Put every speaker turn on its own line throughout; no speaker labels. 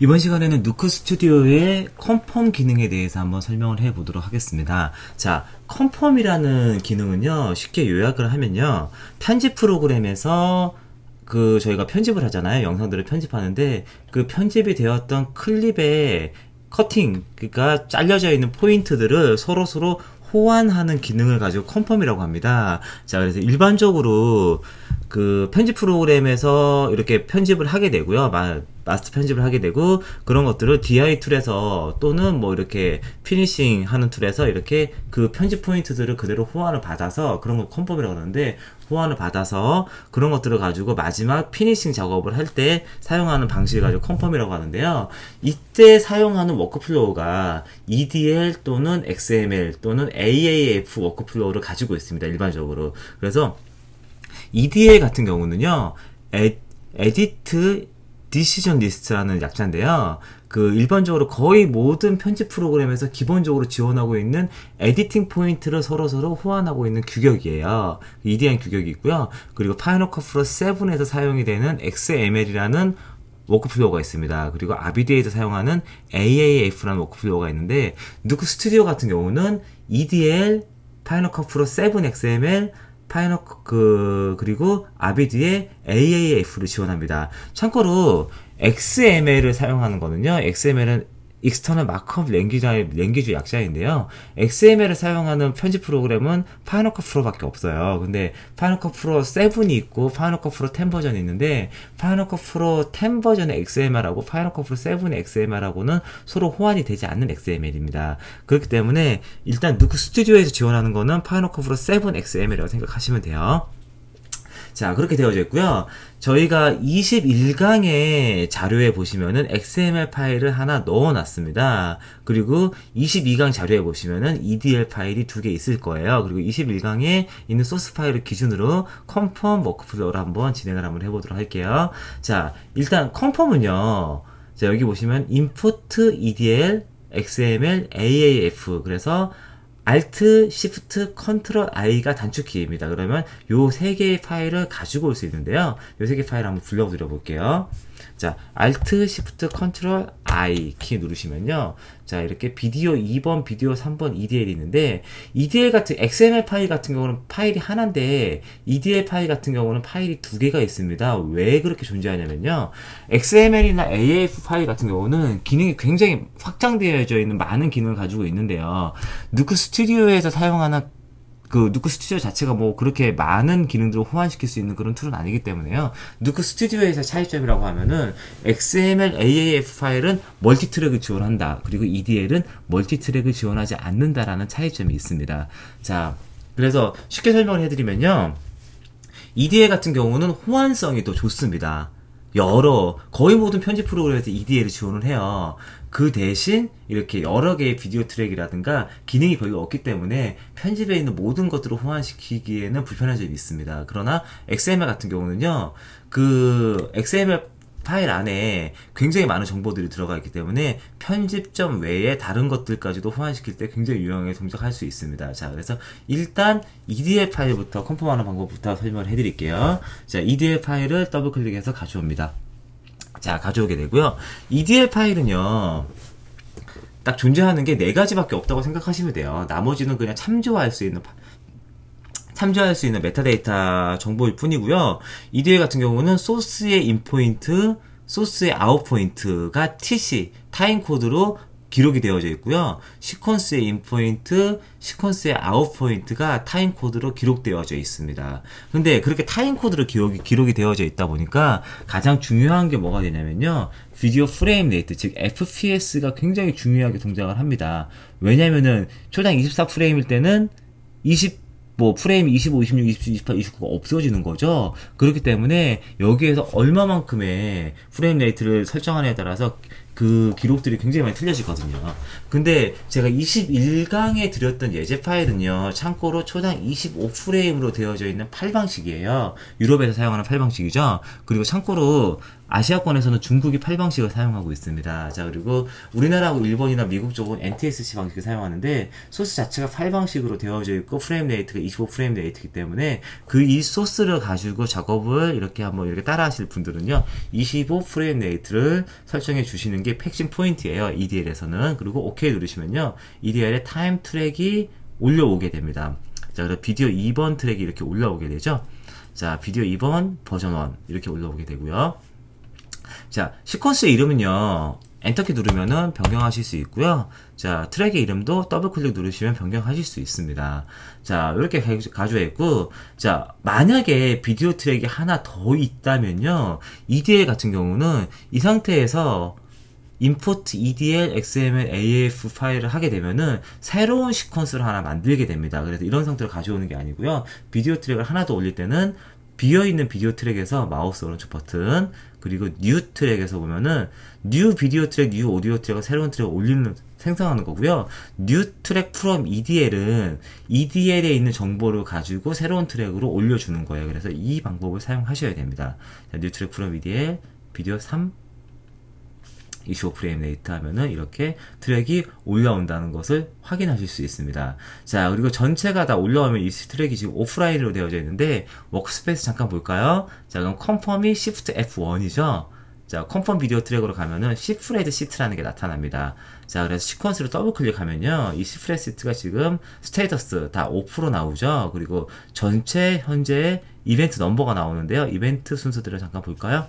이번 시간에는 누크 스튜디오의 컨펌 기능에 대해서 한번 설명을 해 보도록 하겠습니다. 자, 컨펌이라는 기능은요, 쉽게 요약을 하면요, 편집 프로그램에서 그 저희가 편집을 하잖아요. 영상들을 편집하는데 그 편집이 되었던 클립의 커팅, 그러니까 잘려져 있는 포인트들을 서로 서로 호환하는 기능을 가지고 컨펌이라고 합니다. 자, 그래서 일반적으로 그 편집 프로그램에서 이렇게 편집을 하게 되고요. 마, 마스터 편집을 하게 되고 그런 것들을 DI 툴에서 또는 뭐 이렇게 피니싱 하는 툴에서 이렇게 그 편집 포인트들을 그대로 호환을 받아서 그런 걸 컨펌이라고 하는데 호환을 받아서 그런 것들을 가지고 마지막 피니싱 작업을 할 때 사용하는 방식을 가지고 컨펌이라고 하는데요. 이때 사용하는 워크플로우가 EDL 또는 XML 또는 AAF 워크플로우를 가지고 있습니다. 일반적으로. 그래서 EDL 같은 경우는요, 에, 에디트 디시전 리스트라는 약자인데요. 그 일반적으로 거의 모든 편집 프로그램에서 기본적으로 지원하고 있는 에디팅 포인트를 서로서로 호환하고 있는 규격이에요. EDN 규격이 있고요. 그리고 파이널 컷 프로 7에서 사용이 되는 XML이라는 워크플로우가 있습니다. 그리고 아비디에서 사용하는 AAF라는 워크플로우가 있는데 누크 스튜디오 같은 경우는 EDL, 파이널 컷 프로 7 XML, 파이널 그 그리고 아비드의 AAF를 지원합니다. 참고로 XML을 사용하는 거는요. XML은 익스터널 마크업 랭귀지, 랭귀지 약자인데요. XML을 사용하는 편집 프로그램은 파이널 컷 프로밖에 없어요. 근데 파이널 컷 프로 7이 있고 파이널 컷 프로 10 버전이 있는데 파이널 컷 프로 10 버전의 XML하고 파이널 컷 프로 7의 XML하고는 서로 호환이 되지 않는 XML입니다. 그렇기 때문에 일단 누크 스튜디오에서 지원하는 거는 파이널 컷 프로 7 XML이라고 생각하시면 돼요. 자, 그렇게 되어져 있고요. 저희가 21강의 자료에 보시면은 XML 파일을 하나 넣어 놨습니다. 그리고 22강 자료에 보시면은 EDL 파일이 두 개 있을 거예요. 그리고 21강에 있는 소스 파일을 기준으로 컨펌 워크플로우를 한번 진행을 한번 해 보도록 할게요. 자, 일단 컨펌은요. 자, 여기 보시면 import EDL XML AAF 그래서 Alt, Shift, Ctrl, I가 단축키입니다. 그러면 요 세 개의 파일을 가지고 올 수 있는데요. 요 세 개 파일 한번 불러드려 볼게요. 자, Alt, Shift, Ctrl, I 키 누르시면요. 자, 이렇게 비디오 2번, 비디오 3번 EDL이 있는데, EDL 같은, XML 파일 같은 경우는 파일이 하나인데, EDL 파일 같은 경우는 파일이 두 개가 있습니다. 왜 그렇게 존재하냐면요. XML이나 AF 파일 같은 경우는 기능이 굉장히 확장되어져 있는 많은 기능을 가지고 있는데요. 누크 스튜디오에서 사용하는 그 누크 스튜디오 자체가 뭐 그렇게 많은 기능들을 호환시킬 수 있는 그런 툴은 아니기 때문에요. 누크 스튜디오에서 차이점이라고 하면은 XML AAF 파일은 멀티 트랙을 지원한다. 그리고 EDL은 멀티 트랙을 지원하지 않는다라는 차이점이 있습니다. 자, 그래서 쉽게 설명을 해드리면요. EDL 같은 경우는 호환성이 더 좋습니다. 여러 거의 모든 편집 프로그램에서 EDL을 지원을 해요. 그 대신 이렇게 여러 개의 비디오 트랙이라든가 기능이 별로 없기 때문에 편집에 있는 모든 것들을 호환시키기에는 불편한 점이 있습니다. 그러나 XML 같은 경우는요, 그 XML 파일 안에 굉장히 많은 정보들이 들어가 있기 때문에 편집점 외에 다른 것들까지도 호환시킬 때 굉장히 유용하게 동작할 수 있습니다. 자, 그래서 일단 EDL 파일부터 컨펌하는 방법부터 설명을 해드릴게요. 자, EDL 파일을 더블 클릭해서 가져옵니다. 자, 가져오게 되고요. EDL 파일은요. 딱 존재하는 게 네 가지밖에 없다고 생각하시면 돼요. 나머지는 그냥 참조할 수 있는 참조할 수 있는 메타데이터 정보일 뿐이고요. EDL 같은 경우는 소스의 인포인트, 소스의 아웃포인트가 TC, 타임 코드로 기록이 되어져 있고요. 시퀀스의 인포인트, 시퀀스의 아웃포인트가 타임 코드로 기록되어져 있습니다. 근데 그렇게 타임 코드로 기록이, 기록이 되어져 있다 보니까 가장 중요한 게 뭐가 되냐면요. 비디오 프레임 레이트, 즉 FPS가 굉장히 중요하게 동작을 합니다. 왜냐면은 초당 24프레임일 때는 20 뭐 프레임 25, 26, 27, 28, 29가 없어지는 거죠. 그렇기 때문에 여기에서 얼마만큼의 프레임 레이트를 설정하느냐에 따라서 그 기록들이 굉장히 많이 틀려지거든요. 근데 제가 21강에 드렸던 예제 파일은요, 참고로 초당 25프레임으로 되어져 있는 8방식이에요. 유럽에서 사용하는 8방식이죠. 그리고 참고로 아시아권에서는 중국이 8방식을 사용하고 있습니다. 자, 그리고 우리나라하고 일본이나 미국 쪽은 NTSC 방식을 사용하는데 소스 자체가 8방식으로 되어져 있고 프레임 레이트가 25 프레임 레이트이기 때문에 그 이 소스를 가지고 작업을 이렇게 한번 이렇게 따라 하실 분들은요. 25 프레임 레이트를 설정해 주시는 게게 핵심 포인트예요. EDL에서는. 그리고 OK 누르시면요. EDL의 타임 트랙이 올려오게 됩니다. 자, 그래서 비디오 2번 트랙이 이렇게 올라오게 되죠. 자, 비디오 2번 버전 1 이렇게 올라오게 되고요. 자, 시퀀스의 이름은요. 엔터키 누르면은 변경하실 수 있고요. 자, 트랙의 이름도 더블 클릭 누르시면 변경하실 수 있습니다. 자, 이렇게 가져와 있고, 자, 만약에 비디오 트랙이 하나 더 있다면요. EDL 같은 경우는 이 상태에서 import EDL, XML, AF 파일을 하게 되면은 새로운 시퀀스를 하나 만들게 됩니다. 그래서 이런 상태로 가져오는 게 아니고요. 비디오 트랙을 하나 더 올릴 때는 비어있는 비디오 트랙에서 마우스 오른쪽 버튼 그리고 뉴 트랙에서 보면은 뉴 비디오 트랙, 뉴 오디오 트랙을 새로운 트랙을 올리는 생성하는 거고요. 뉴 트랙 프롬 EDL은 EDL에 있는 정보를 가지고 새로운 트랙으로 올려주는 거예요. 그래서 이 방법을 사용하셔야 됩니다. 뉴 트랙 프롬 EDL 비디오 3 25 프레임 레이트 하면은 이렇게 트랙이 올라온다는 것을 확인하실 수 있습니다. 자, 그리고 전체가 다 올라오면 이 트랙이 지금 오프라인으로 되어져 있는데 워크스페이스 잠깐 볼까요? 자, 그럼 컨펌이 Shift F1이죠. 자, 컨펌 비디오 트랙으로 가면은 시프레드 시트라는 게 나타납니다. 자, 그래서 시퀀스를 더블 클릭하면요. 이 시프레드 시트가 지금 스테이터스 다 5% 나오죠. 그리고 전체 현재 이벤트 넘버가 나오는데요. 이벤트 순서들을 잠깐 볼까요?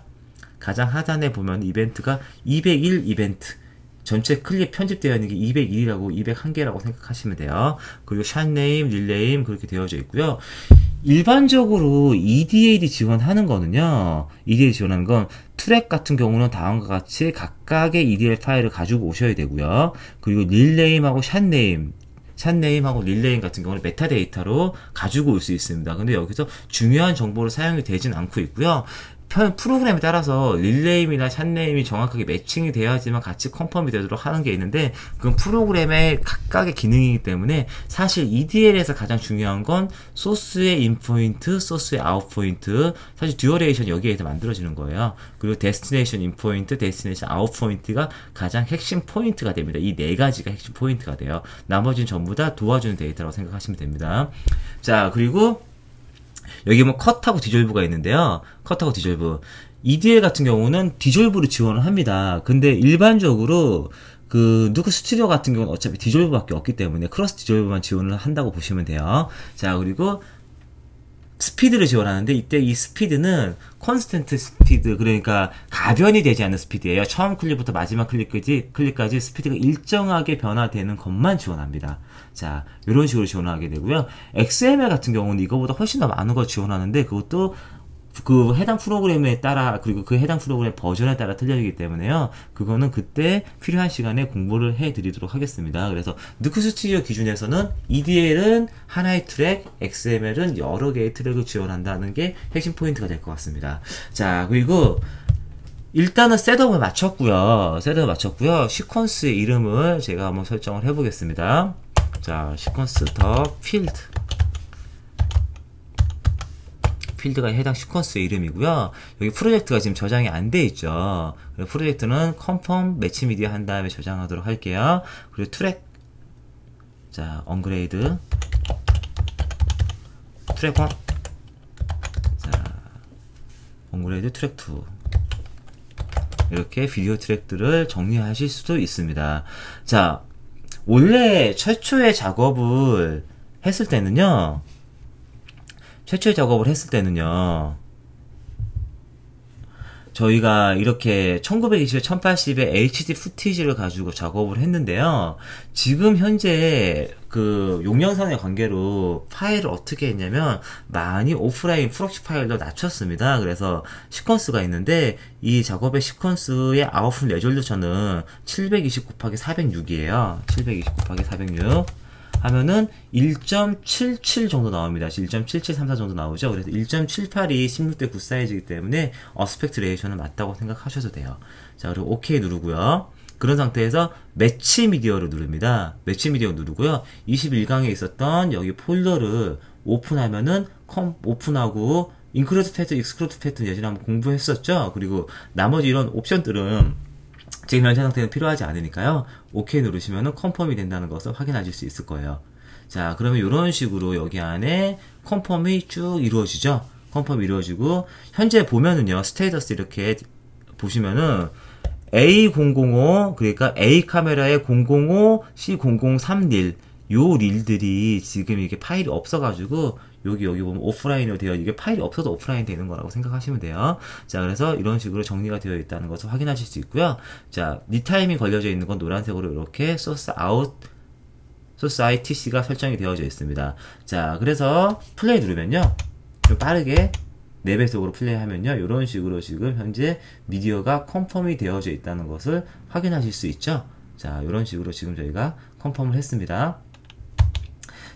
가장 하단에 보면 이벤트가 201 이벤트 전체 클립 편집되어 있는 게 201이라고 201개라고 생각하시면 돼요. 그리고 샷네임, 릴네임 그렇게 되어져 있고요. 일반적으로 EDAD 지원하는 거는요. EDA 지원하는 건 트랙 같은 경우는 다음과 같이 각각의 EDL 파일을 가지고 오셔야 되고요. 그리고 릴네임하고 샷네임 샷네임하고 릴레임 같은 경우는 메타데이터로 가지고 올 수 있습니다. 근데 여기서 중요한 정보를 사용이 되진 않고 있고요. 프로그램에 따라서 릴레임이나 샷네임이 정확하게 매칭이 되어야지만 같이 컨펌이 되도록 하는 게 있는데 그건 프로그램의 각각의 기능이기 때문에 사실 EDL에서 가장 중요한 건 소스의 인포인트, 소스의 아웃포인트 사실 듀어레이션 여기에서 만들어지는 거예요. 그리고 데스티네이션 인포인트, 데스티네이션 아웃포인트가 가장 핵심 포인트가 됩니다. 이 네 가지가 핵심 포인트가 돼요. 나머지는 전부 다 도와주는 데이터라고 생각하시면 됩니다. 자 그리고 여기 뭐 컷하고 디졸브가 있는데요. 컷하고 디졸브. EDL 같은 경우는 디졸브를 지원을 합니다. 근데 일반적으로 그 누크 스튜디오 같은 경우는 어차피 디졸브밖에 없기 때문에 크로스 디졸브만 지원을 한다고 보시면 돼요. 자 그리고 스피드를 지원하는데 이때 이 스피드는 컨스텐트 스피드 그러니까 가변이 되지 않는 스피드예요. 처음 클릭부터 마지막 클릭까지 클릭까지 스피드가 일정하게 변화되는 것만 지원합니다. 자, 이런 식으로 지원하게 되고요. XML 같은 경우는 이거보다 훨씬 더 많은 걸 지원하는데 그것도 그 해당 프로그램에 따라 그리고 그 해당 프로그램 버전에 따라 틀려지기 때문에요. 그거는 그때 필요한 시간에 공부를 해드리도록 하겠습니다. 그래서 누크 스튜디오 기준에서는 EDL은 하나의 트랙, XML은 여러 개의 트랙을 지원한다는 게 핵심 포인트가 될 것 같습니다. 자 그리고 일단은 셋업을 마쳤고요. 셋업을 마쳤고요. 시퀀스의 이름을 제가 한번 설정을 해보겠습니다. 자, 시퀀스 더 필드. 필드가 해당 시퀀스의 이름이고요. 여기 프로젝트가 지금 저장이 안 돼 있죠. 프로젝트는 컨펌 매치 미디어 한 다음에 저장하도록 할게요. 그리고 트랙 자, 언그레이드 트랙 1 자, 언그레이드 트랙 2 이렇게 비디오 트랙들을 정리하실 수도 있습니다. 자, 원래 최초의 작업을 했을 때는요, 최초의 작업을 했을 때는요, 저희가 이렇게 1920에 1080의 HD 푸티지를 가지고 작업을 했는데요. 지금 현재 그 용량상의 관계로 파일을 어떻게 했냐면 많이 오프라인 프록시 파일로 낮췄습니다. 그래서 시퀀스가 있는데 이 작업의 시퀀스의 아웃풋 레졸루션은 720 곱하기 406이에요. 720 곱하기 406. 하면은 1.77 정도 나옵니다. 1.7734 정도 나오죠. 그래서 1.78이 16대 9 사이즈이기 때문에 어스펙트 레이션은 맞다고 생각하셔도 돼요. 자, 그리고 OK 누르고요. 그런 상태에서 매치 미디어를 누릅니다. 매치 미디어 누르고요. 21강에 있었던 여기 폴더를 오픈하면은 컴 오픈하고 인크루드 패턴, 익스크루드 패턴 예전에 한번 공부했었죠. 그리고 나머지 이런 옵션들은 지금 현재 상태는 필요하지 않으니까요. OK 누르시면은 컨펌이 된다는 것을 확인하실 수 있을 거예요. 자, 그러면 이런 식으로 여기 안에 컨펌이 쭉 이루어지죠. 컨펌이 이루어지고 현재 보면은요. 스테이터스 이렇게 보시면은 A005 그러니까 A 카메라의 005 C003 릴 요 릴들이 지금 이게 파일이 없어가지고 여기 여기 보면 오프라인으로 되어 이게 파일이 없어도 오프라인 되는 거라고 생각하시면 돼요. 자 그래서 이런 식으로 정리가 되어 있다는 것을 확인하실 수 있고요. 자 리타임이 걸려져 있는 건 노란색으로 이렇게 소스 아웃 소스 ITC가 설정이 되어져 있습니다. 자 그래서 플레이 누르면요. 좀 빠르게 4배 속으로 플레이하면요. 이런 식으로 지금 현재 미디어가 컨펌이 되어져 있다는 것을 확인하실 수 있죠. 자 이런 식으로 지금 저희가 컨펌을 했습니다.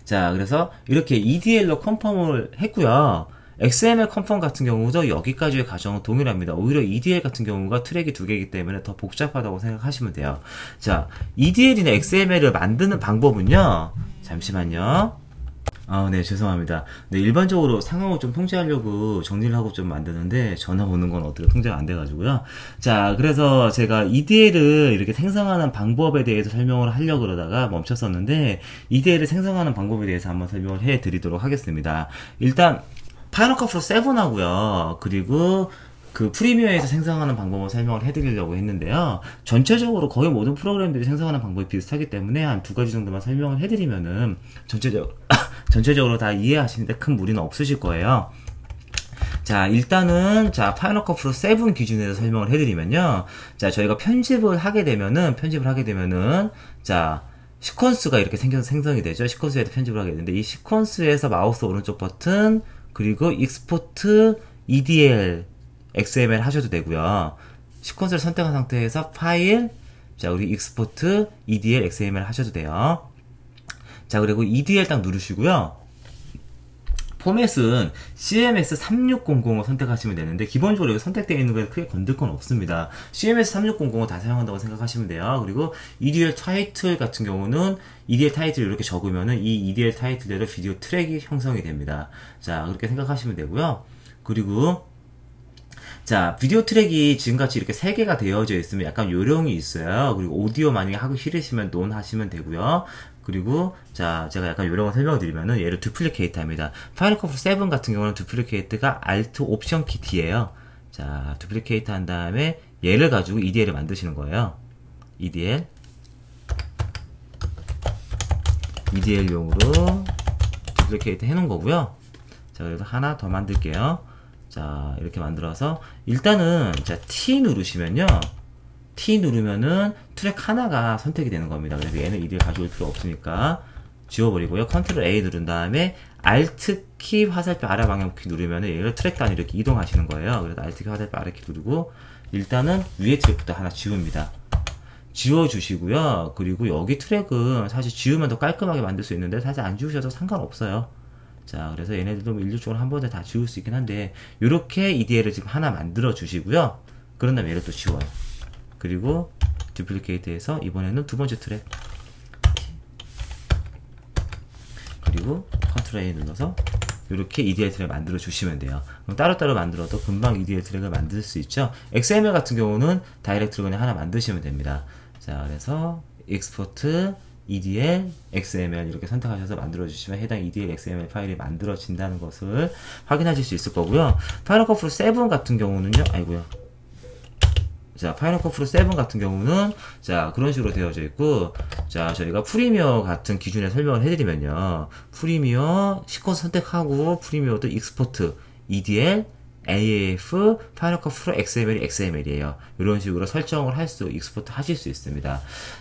자, 그래서 이렇게 EDL로 컨펌을 했고요. XML 컨펌 같은 경우도 여기까지의 과정은 동일합니다. 오히려 EDL 같은 경우가 트랙이 두 개이기 때문에 더 복잡하다고 생각하시면 돼요. 자, EDL이나 XML을 만드는 방법은요. 잠시만요. 아, 네, 죄송합니다. 네, 일반적으로 상황을 좀 통제하려고 정리를 하고 좀 만드는데 전화 오는 건 어떻게 통제가 안 돼가지고요. 자, 그래서 제가 EDL을 이렇게 생성하는 방법에 대해서 설명을 하려고 그러다가 멈췄었는데 EDL을 생성하는 방법에 대해서 한번 설명을 해 드리도록 하겠습니다. 일단 파이널 컷프로 7 하고요. 그리고 그 프리미어에서 생성하는 방법을 설명을 해드리려고 했는데요. 전체적으로 거의 모든 프로그램들이 생성하는 방법이 비슷하기 때문에 한 두 가지 정도만 설명을 해드리면은 전체적 전체적으로 다 이해하시는데 큰 무리는 없으실 거예요. 자, 일단은, 자, 파이널 컷 프로 7 기준에서 설명을 해드리면요. 자, 저희가 편집을 하게 되면은, 편집을 하게 되면은, 자, 시퀀스가 이렇게 생겨서 생성이 되죠. 시퀀스에서 편집을 하게 되는데, 이 시퀀스에서 마우스 오른쪽 버튼, 그리고 익스포트 EDL XML 하셔도 되고요. 시퀀스를 선택한 상태에서 파일, 자, 우리 익스포트 EDL XML 하셔도 돼요. 자, 그리고 EDL 딱 누르시고요. 포맷은 CMS 3600을 선택하시면 되는데 기본적으로 여기 선택되어 있는 거에 크게 건들 건 없습니다. CMS 3600을 다 사용한다고 생각하시면 돼요. 그리고 EDL 타이틀 같은 경우는 EDL 타이틀을 이렇게 적으면은 이 EDL 타이틀대로 비디오 트랙이 형성이 됩니다. 자, 그렇게 생각하시면 되고요. 그리고 자, 비디오 트랙이 지금같이 이렇게 3개가 되어져 있으면 약간 요령이 있어요. 그리고 오디오 만약에 하기 싫으시면 논 하시면 되고요. 그리고 자 제가 약간 요령을 설명드리면은 얘를 두플리케이트 합니다. 파이널 컷7 같은 경우는 두플리케이트가 Alt 옵션 키 T예요. 자 두플리케이트 한 다음에 얘를 가지고 EDL을 만드시는 거예요. EDL EDL용으로 두플리케이트 해놓은 거고요. 자 그래서 하나 더 만들게요. 자 이렇게 만들어서 일단은 자 T 누르시면요. T 누르면은 트랙 하나가 선택이 되는 겁니다. 그래서 얘는 이들 가져올 필요 없으니까 지워버리고요. 컨트롤 A 누른 다음에 Alt 키 화살표 아래 방향 키 누르면은 얘를 트랙 단위 이렇게 이동하시는 거예요. 그래서 Alt 키 화살표 아래 키 누르고 일단은 위에 트랙부터 하나 지웁니다. 지워주시고요. 그리고 여기 트랙은 사실 지우면 더 깔끔하게 만들 수 있는데 사실 안 지우셔도 상관없어요. 자, 그래서 얘네들도 일률적으로 한 번에 다 지울 수 있긴 한데 이렇게 EDL을 지금 하나 만들어 주시고요. 그런 다음에 얘를 또 지워요. 그리고 듀플리케이트해서 이번에는 두 번째 트랙 그리고 컨트롤 A 눌러서 이렇게 EDL 트랙 만들어 주시면 돼요. 따로따로 만들어도 금방 EDL 트랙을 만들 수 있죠. XML 같은 경우는 다이렉트로 그냥 하나 만드시면 됩니다. 자, 그래서 익스포트 EDL, XML 이렇게 선택하셔서 만들어 주시면 해당 EDL, XML 파일이 만들어진다는 것을 확인하실 수 있을 거고요. 컷 프로 7 같은 경우는요. 아이고요. 자, 파이널 컷 프로 7 같은 경우는 자, 그런 식으로 되어져 있고 자, 저희가 프리미어 같은 기준에 설명을 해 드리면요. 프리미어 시퀀스 선택하고 프리미어도 익스포트 EDL AAF, 파이널 컷 프로 XML이 XML이에요. 이런 식으로 설정을 할 수, 익스포트 하실 수 있습니다.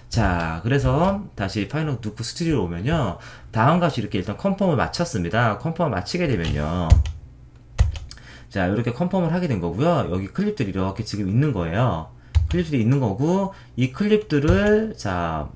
자, 그래서 다시 파이널 누크 스튜디오 오면요. 다음과 같이 이렇게 일단 컨펌을 마쳤습니다. 컨펌을 마치게 되면요. 자, 이렇게 컨펌을 하게 된 거고요. 여기 클립들이 이렇게 지금 있는 거예요. 클립들이 있는 거고, 이 클립들을, 자,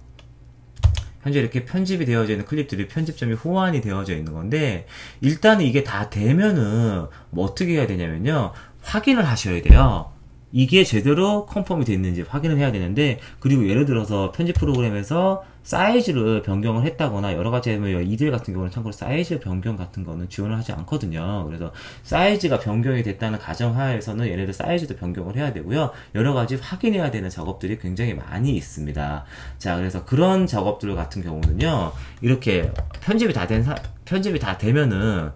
현재 이렇게 편집이 되어져 있는 클립들이 편집점이 호환이 되어져 있는 건데 일단은 이게 다 되면은 뭐 어떻게 해야 되냐면요 확인을 하셔야 돼요 이게 제대로 컨펌이 됐는지 확인을 해야 되는데 그리고 예를 들어서 편집 프로그램에서 사이즈를 변경을 했다거나 여러 가지 하면 이들 같은 경우는 참고로 사이즈 변경 같은 거는 지원을 하지 않거든요. 그래서 사이즈가 변경이 됐다는 가정하에서는 얘네들 사이즈도 변경을 해야 되고요. 여러 가지 확인해야 되는 작업들이 굉장히 많이 있습니다. 자, 그래서 그런 작업들 같은 경우는요. 이렇게 편집이 다 된 편집이 다 되면은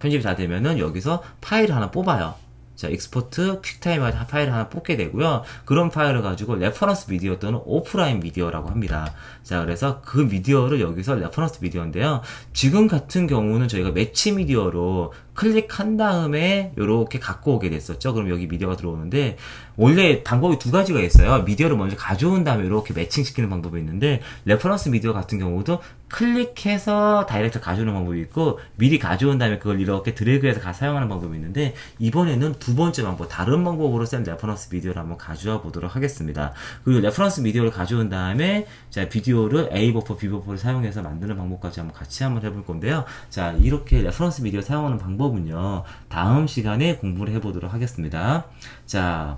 편집이 다 되면은 여기서 파일을 하나 뽑아요. 자, 익스포트 퀵타임 파일을 하나 뽑게 되고요. 그런 파일을 가지고 레퍼런스 미디어 또는 오프라인 미디어라고 합니다. 자, 그래서 그 미디어를 여기서 레퍼런스 미디어인데요. 지금 같은 경우는 저희가 매치 미디어로 클릭한 다음에 이렇게 갖고 오게 됐었죠. 그럼 여기 미디어가 들어오는데 원래 방법이 두 가지가 있어요. 미디어를 먼저 가져온 다음에 이렇게 매칭시키는 방법이 있는데 레퍼런스 미디어 같은 경우도 클릭해서 다이렉트 가져오는 방법이 있고 미리 가져온 다음에 그걸 이렇게 드래그해서 가 사용하는 방법이 있는데 이번에는 두 번째 방법 다른 방법으로 쓴 레퍼런스 미디어를 한번 가져와 보도록 하겠습니다. 그리고 레퍼런스 미디어를 가져온 다음에 자 비디오를 A 버퍼, B 버퍼를 사용해서 만드는 방법까지 한번 같이 한번 해볼 건데요. 자 이렇게 레퍼런스 미디어 사용하는 방법은요 다음 시간에 공부를 해보도록 하겠습니다. 자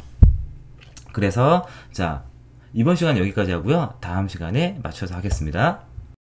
그래서 자 이번 시간 여기까지 하고요. 다음 시간에 맞춰서 하겠습니다.